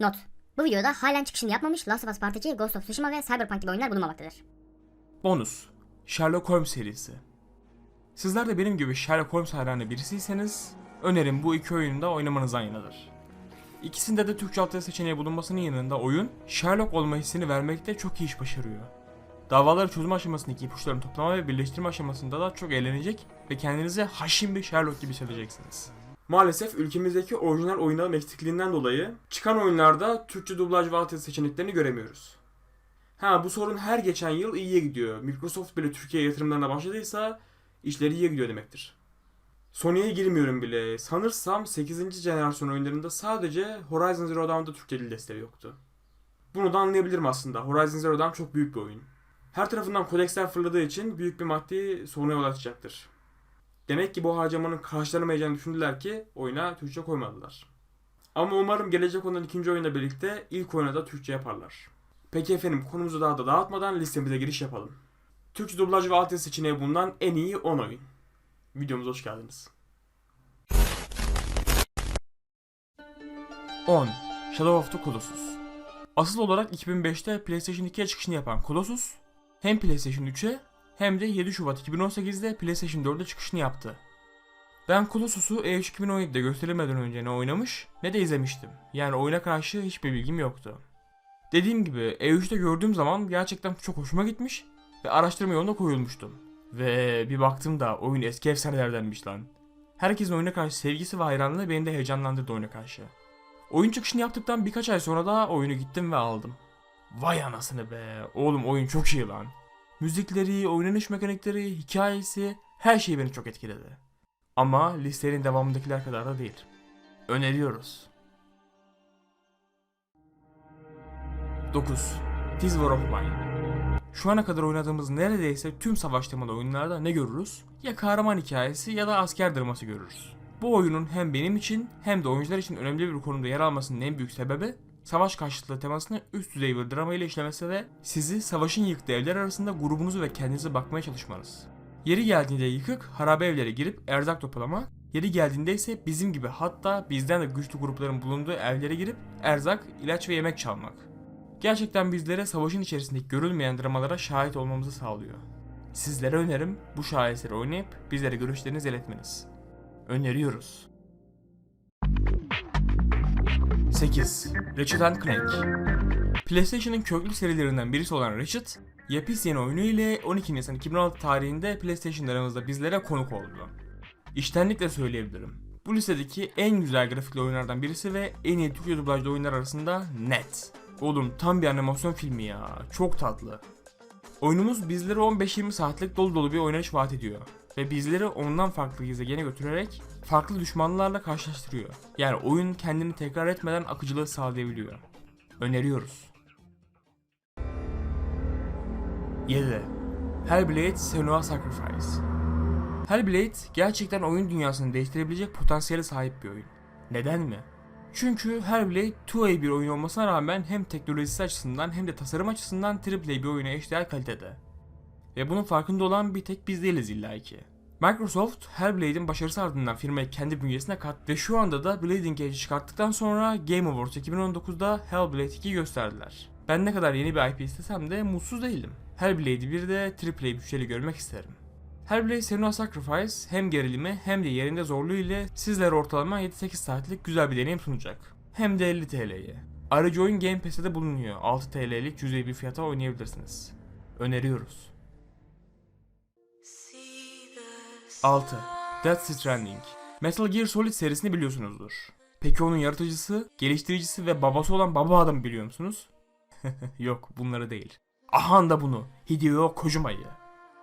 Not. Bu videoda halen çıkışını yapmamış Last of Us Part 2, Ghost of Tsushima ve Cyberpunk gibi oyunlar bulunmamaktadır. Bonus. Sherlock Holmes serisi. Sizler de benim gibi Sherlock Holmes hayranı birisiyseniz önerim bu iki oyunu da oynamanızdan yanadır. İkisinde de Türkçe altyazı seçeneği bulunmasının yanında oyun Sherlock olma hissini vermekte çok iyi iş başarıyor. Davaları çözüm aşamasındaki ipuçlarını toplama ve birleştirme aşamasında da çok eğlenecek ve kendinizi haşim bir Sherlock gibi hissedeceksiniz. Maalesef ülkemizdeki orijinal oyunların eksikliğinden dolayı çıkan oyunlarda Türkçe dublaj ve seçeneklerini göremiyoruz. Ha bu sorun her geçen yıl iyiye gidiyor. Microsoft bile Türkiye yatırımlarına başladıysa işleri iyiye gidiyor demektir. Sony'ye girmiyorum bile. Sanırsam 8. jenerasyon oyunlarında sadece Horizon Zero Dawn'da Türkçe dil desteği yoktu. Bunu da anlayabilirim aslında. Horizon Zero Dawn çok büyük bir oyun. Her tarafından kodeksler fırladığı için büyük bir maddi soruna yol açacaktır. Demek ki bu harcamanın karşılanamayacağını düşündüler ki oyuna Türkçe koymadılar. Ama umarım gelecek olan ikinci oyunla birlikte ilk oyuna da Türkçe yaparlar. Peki efendim konumuzu daha da dağıtmadan listemize giriş yapalım. Türkçe dublaj ve altyazı seçeneği bulunan en iyi 10 oyun. Videomuza hoş geldiniz. 10. Shadow of the Colossus Asıl olarak 2005'te PlayStation 2'ye çıkışını yapan Colossus, hem PlayStation 3'e hem de 7 Şubat 2018'de PlayStation 4'e çıkışını yaptı. Ben Colossus'u E3 2017'de gösterilmeden önce ne oynamış ne de izlemiştim. Yani oyuna karşı hiçbir bilgim yoktu. Dediğim gibi E3'te gördüğüm zaman gerçekten çok hoşuma gitmiş ve araştırma yoluna koyulmuştum. Ve bir baktım da oyun eski efsanelerdenmiş lan. Herkesin oyuna karşı sevgisi ve hayranlığı beni de heyecanlandırdı oyuna karşı. Oyun çıkışını yaptıktan birkaç ay sonra da oyunu gittim ve aldım. Vay anasını be. Oğlum oyun çok iyi lan. Müzikleri, oynanış mekanikleri, hikayesi her şey beni çok etkiledi. Ama listenin devamındakiler kadar da değil. Öneriyoruz. 9. This War of Mine Şu ana kadar oynadığımız neredeyse tüm savaş temalı oyunlarda ne görürüz? Ya kahraman hikayesi ya da asker draması görürüz. Bu oyunun hem benim için hem de oyuncular için önemli bir konumda yer almasının en büyük sebebi savaş karşıtlığı temasını üst düzey bir drama ile işlemesi ve sizi savaşın yıktığı evler arasında grubunuzu ve kendinize bakmaya çalışmanız. Yeri geldiğinde yıkık, harabe evlere girip erzak toplama, yeri geldiğinde ise bizim gibi hatta bizden de güçlü grupların bulunduğu evlere girip erzak, ilaç ve yemek çalmak. Gerçekten bizlere savaşın içerisindeki görülmeyen dramalara şahit olmamızı sağlıyor. Sizlere önerim bu şaheseri oynayıp bizlere görüşlerinizi iletmeniz. Öneriyoruz. 8. Ratchet Clank PlayStation'ın köklü serilerinden birisi olan Ratchet, yepis yeni oyunu ile 12 Nisan 2016 tarihinde PlayStation'larımızda bizlere konuk oldu. İştenlikle söyleyebilirim. Bu listedeki en güzel grafikli oyunlardan birisi ve en iyi Türkçe dublajlı oyunlar arasında net. Oğlum tam bir animasyon filmi ya. Çok tatlı. Oyunumuz bizlere 15-20 saatlik dolu dolu bir oynanış vaat ediyor. Ve bizleri ondan farklı gezegene götürerek farklı düşmanlarla karşılaştırıyor. Yani oyun kendini tekrar etmeden akıcılığı sağlayabiliyor. Öneriyoruz. 7. Hellblade Senua's Sacrifice Hellblade gerçekten oyun dünyasını değiştirebilecek potansiyele sahip bir oyun. Neden mi? Çünkü Hellblade 2A bir oyun olmasına rağmen hem teknolojisi açısından hem de tasarım açısından AAA bir oyuna eşdeğer kalitede. Ve bunun farkında olan bir tek biz değiliz illaki. Microsoft, Hellblade'in başarısı ardından firmayı kendi bünyesine kat ve şu anda da Bleeding Edge'i çıkarttıktan sonra Game Awards 2019'da Hellblade 2'yi gösterdiler. Ben ne kadar yeni bir IP istesem de mutsuz değilim. Hellblade'i bir de AAA bütçeli görmek isterim. Hellblade Senua's Sacrifice hem gerilimi hem de yerinde zorluğu ile sizlere ortalama 7-8 saatlik güzel bir deneyim sunacak. Hem de 50 TL'ye. Ayrıca oyun Game Pass'te de bulunuyor. 6 TL'lik cüzi bir fiyata oynayabilirsiniz. Öneriyoruz. 6. Death Stranding Metal Gear Solid serisini biliyorsunuzdur. Peki onun yaratıcısı, geliştiricisi ve babası olan baba adamı biliyor musunuz? Yok bunları değil. Aha da bunu. Hideo Kojima'yı.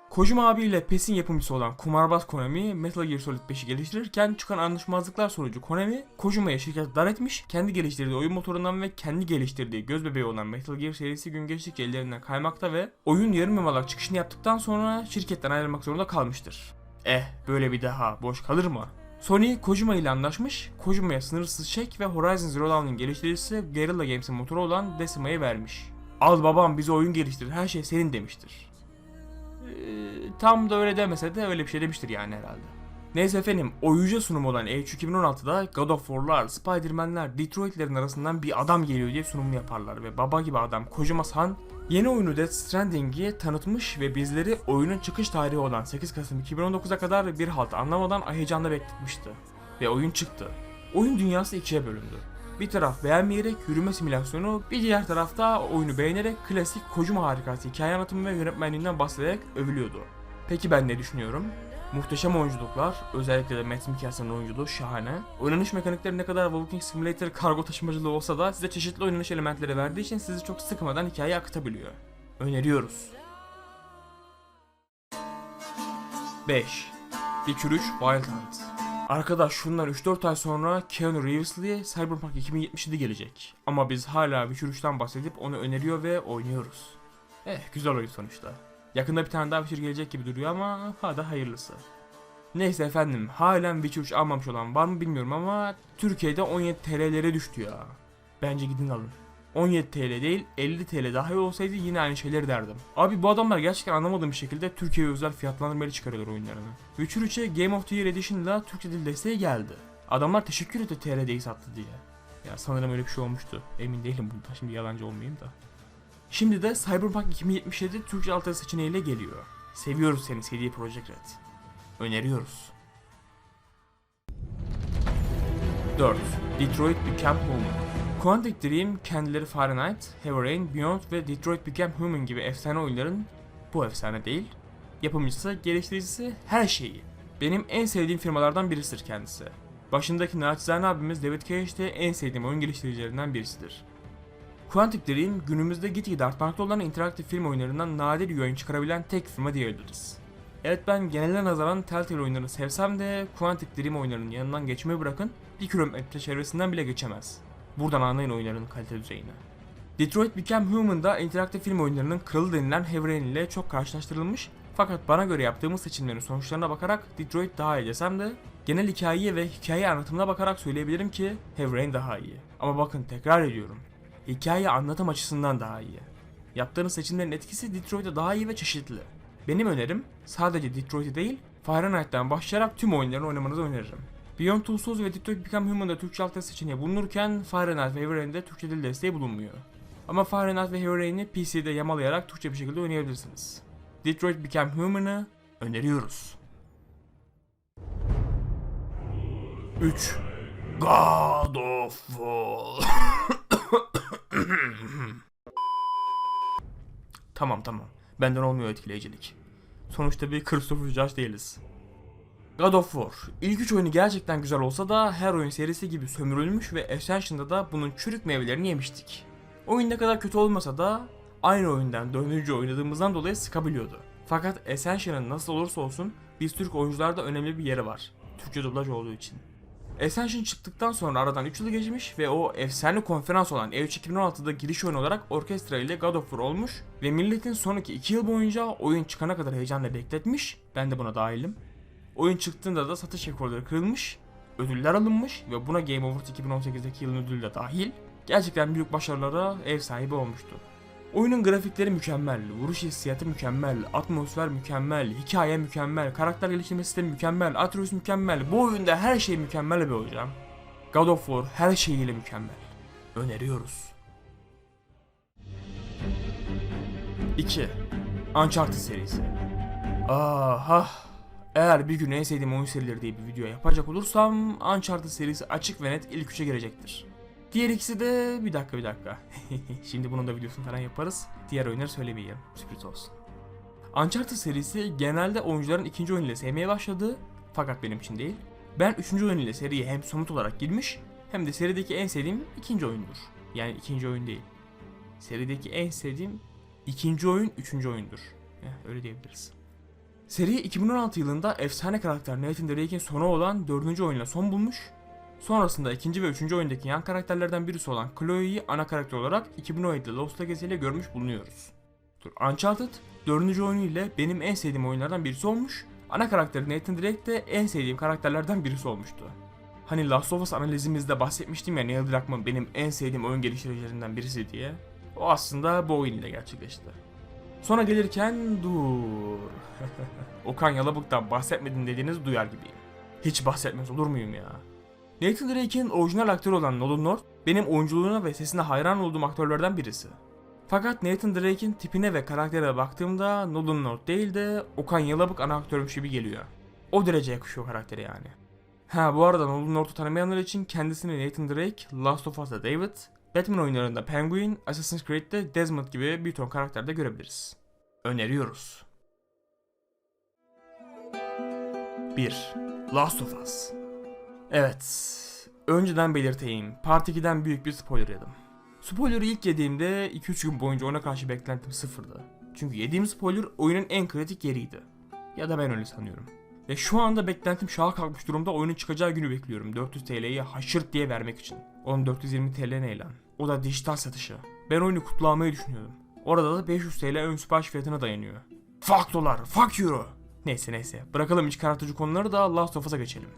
Kojima abiyle PES'in yapımcısı olan kumarbaz Konami Metal Gear Solid 5'i geliştirirken çıkan anlaşmazlıklar sonucu Konami Kojima'ya şirket dar etmiş, kendi geliştirdiği oyun motorundan ve kendi geliştirdiği göz bebeği olan Metal Gear serisi gün geçtikçe ellerinden kaymakta ve oyun yarım yamalak çıkışını yaptıktan sonra şirketten ayrılmak zorunda kalmıştır. Eh böyle bir daha boş kalır mı? Sony Kojima ile anlaşmış, Kojima'ya sınırsız çek ve Horizon Zero Dawn'ın geliştiricisi Guerrilla Games'in motoru olan Decima'yı vermiş. Al babam bize oyun geliştir her şey senin demiştir. Ee, tam da öyle demese de öyle bir şey demiştir yani herhalde. Neyse efendim, oyuncu sunumu olan E3 2016'da God of War'lar, Spider-Man'ler, Detroit'lerin arasından bir adam geliyor diye sunum yaparlar ve baba gibi adam Kojima San yeni oyunu Death Stranding'i tanıtmış ve bizleri oyunun çıkış tarihi olan 8 Kasım 2019'a kadar bir halt anlamadan heyecanla bekletmişti. Ve oyun çıktı. Oyun dünyası ikiye bölündü. Bir taraf beğenmeyerek yürüme simülasyonu, bir diğer tarafta oyunu beğenerek klasik Kojima harikası hikaye anlatımı ve yönetmenliğinden bahsederek övülüyordu. Peki ben ne düşünüyorum? Muhteşem oyunculuklar, özellikle de Matt Mikkelsen'in oyunculuğu şahane. Oynanış mekanikleri ne kadar Walking Simulator kargo taşımacılığı olsa da size çeşitli oynanış elementleri verdiği için sizi çok sıkmadan hikayeyi akıtabiliyor. Öneriyoruz. 5. Witcher 3 Wild Hunt Arkadaş şundan 3-4 ay sonra Keanu Reeves'li Cyberpunk 2077 gelecek. Ama biz hala Witcher 3'ten bahsedip onu öneriyor ve oynuyoruz. Eh güzel oyun sonuçta. Yakında bir tane daha Witcher gelecek gibi duruyor ama hadi hayırlısı. Neyse efendim halen Witcher 3 almamış olan var mı bilmiyorum ama Türkiye'de 17 TL'lere düştü ya. Bence gidin alın. 17 TL değil 50 TL daha iyi olsaydı yine aynı şeyleri derdim. Abi bu adamlar gerçekten anlamadığım şekilde Türkiye'ye özel fiyatlandırmayla çıkarıyorlar oyunlarını. Witcher 3'e Game of the Year Edition'da Türkçe dil desteği geldi. Adamlar teşekkür etti TR'deyi sattı diye. Ya sanırım öyle bir şey olmuştu. Emin değilim bundan şimdi yalancı olmayayım da. Şimdi de Cyberpunk 2077 Türkçe altyazı seçeneğiyle geliyor. Seviyoruz seni CD Projekt Red. Öneriyoruz. 4. Detroit Become Human Quantic Dream kendileri Fahrenheit, Heavy Rain, Beyond ve Detroit Become Human gibi efsane oyunların bu efsane değil. Yapımcısı, geliştiricisi her şeyi. Benim en sevdiğim firmalardan birisidir kendisi. Başındaki naçizane abimiz David Cage de en sevdiğim oyun geliştiricilerinden birisidir. Quantic Dream günümüzde gitgide artmakta olan interaktif film oyunlarından nadir bir oyun çıkarabilen tek firma diyebiliriz. Evet ben genele nazaran Telltale oyunlarını sevsem de Quantic Dream oyunlarının yanından geçmeyi bırakın bir kilometre çevresinden bile geçemez. Buradan anlayın oyunların kalite düzeyini. Detroit Become Human'da interaktif film oyunlarının kralı denilen Heavy Rain ile çok karşılaştırılmış fakat bana göre yaptığımız seçimlerin sonuçlarına bakarak Detroit daha iyi desem de genel hikayeye ve hikaye anlatımına bakarak söyleyebilirim ki Heavy Rain daha iyi. Ama bakın tekrar ediyorum. Hikaye anlatım açısından daha iyi. Yaptığınız seçimlerin etkisi Detroit'e daha iyi ve çeşitli. Benim önerim sadece Detroit'i değil Fahrenheit'ten başlayarak tüm oyunlarını oynamanızı öneririm. Beyond Two Souls ve Detroit Become Human'da Türkçe alt seçeneği bulunurken Fahrenheit ve Heavy Türkçe dil desteği bulunmuyor. Ama Fahrenheit ve Heavy PC'de yamalayarak Türkçe bir şekilde oynayabilirsiniz. Detroit Become Human'ı öneriyoruz. 3. God of War Tamam tamam. Benden olmuyor etkileyicilik. Sonuçta bir Christopher Judge değiliz. God of War. İlk üç oyunu gerçekten güzel olsa da her oyun serisi gibi sömürülmüş ve Ascension'da da bunun çürük meyvelerini yemiştik. Oyun ne kadar kötü olmasa da aynı oyundan dördüncü oynadığımızdan dolayı sıkabiliyordu. Fakat Ascension'ın nasıl olursa olsun biz Türk oyuncularda önemli bir yeri var. Türkçe dublaj olduğu için. Ascension çıktıktan sonra aradan 3 yıl geçmiş ve o efsane konferans olan E3 2016'da giriş oyunu olarak orkestra ile God of War olmuş ve milletin sonraki 2 yıl boyunca oyun çıkana kadar heyecanla bekletmiş, ben de buna dahilim. Oyun çıktığında da satış rekorları kırılmış, ödüller alınmış ve buna Game Awards 2018'deki yılın ödülü de dahil gerçekten büyük başarılara ev sahibi olmuştu. Oyunun grafikleri mükemmel, vuruş hissiyatı mükemmel, atmosfer mükemmel, hikaye mükemmel, karakter geliştirme sistemi mükemmel, Atreus mükemmel. Bu oyunda her şey mükemmel be hocam. God of War her şeyiyle mükemmel. Öneriyoruz. 2. Uncharted serisi. Aha. Eğer bir gün en sevdiğim oyun serileri diye bir video yapacak olursam Uncharted serisi açık ve net ilk üçe girecektir. Diğer ikisi de bir dakika bir dakika. Şimdi bunun da videosunu falan yaparız. Diğer oyunları söylemeyeyim. Sürpriz olsun. Uncharted serisi genelde oyuncuların ikinci oyun ile sevmeye başladığı fakat benim için değil. Ben üçüncü oyun ile seriye hem somut olarak girmiş hem de serideki en sevdiğim ikinci oyundur. Yani ikinci oyun değil. Serideki en sevdiğim ikinci oyun üçüncü oyundur. Heh, öyle diyebiliriz. Seri 2016 yılında efsane karakter Nathan Drake'in sonu olan dördüncü oyunla son bulmuş Sonrasında ikinci ve üçüncü oyundaki yan karakterlerden birisi olan Chloe'yi ana karakter olarak 2017'de Lost Legacy ile görmüş bulunuyoruz. Uncharted dördüncü oyunu ile benim en sevdiğim oyunlardan birisi olmuş. Ana karakteri Nathan Drake de en sevdiğim karakterlerden birisi olmuştu. Hani Last of Us analizimizde bahsetmiştim ya Neil Druckmann benim en sevdiğim oyun geliştiricilerinden birisi diye. O aslında bu oyun ile gerçekleşti. Sonra gelirken dur. Okan Yalabık'tan bahsetmedin dediğiniz duyar gibiyim. Hiç bahsetmez olur muyum ya? Nathan Drake'in orijinal aktörü olan Nolan North, benim oyunculuğuna ve sesine hayran olduğum aktörlerden birisi. Fakat Nathan Drake'in tipine ve karaktere baktığımda Nolan North değil de Okan Yalabık ana aktörmüş gibi geliyor. O derece yakışıyor karaktere yani. Ha bu arada Nolan North'u tanımayanlar için kendisini Nathan Drake, Last of Us'ta David, Batman oyunlarında Penguin, Assassin's Creed'de Desmond gibi bir ton karakterde görebiliriz. Öneriyoruz. 1. Last of Us Evet, önceden belirteyim. Part 2'den büyük bir spoiler yedim. Spoiler'ı ilk yediğimde 2-3 gün boyunca ona karşı beklentim sıfırdı. Çünkü yediğim spoiler oyunun en kritik yeriydi. Ya da ben öyle sanıyorum. Ve şu anda beklentim şaha kalkmış durumda oyunun çıkacağı günü bekliyorum 400 TL'yi haşırt diye vermek için. Onun 420 TL ne lan? O da dijital satışı. Ben oyunu kutlamayı düşünüyordum. Orada da 500 TL ön sipariş fiyatına dayanıyor. Fuck dolar, fuck euro. Neyse neyse. Bırakalım iç karartıcı konuları da Last of Us'a geçelim.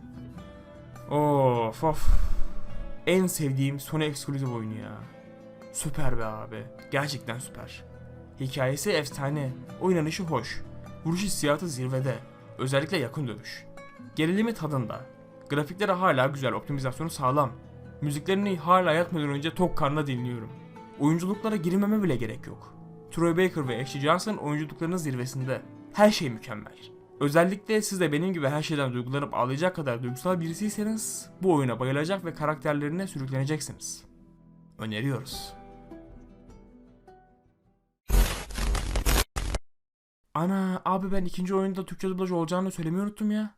Of of. En sevdiğim Sony Exclusive oyunu ya. Süper be abi. Gerçekten süper. Hikayesi efsane. Oynanışı hoş. Vuruş hissiyatı zirvede. Özellikle yakın dövüş. Gerilimi tadında. Grafikleri hala güzel, optimizasyonu sağlam. Müziklerini hala yatmadan önce tok karnına dinliyorum. Oyunculuklara girmeme bile gerek yok. Troy Baker ve Ashley Johnson oyunculuklarının zirvesinde. Her şey mükemmel. Özellikle siz de benim gibi her şeyden duygulanıp ağlayacak kadar duygusal birisiyseniz bu oyuna bayılacak ve karakterlerine sürükleneceksiniz. Öneriyoruz. Ana abi ben ikinci oyunda Türkçe dublaj olacağını söylemeyi unuttum ya.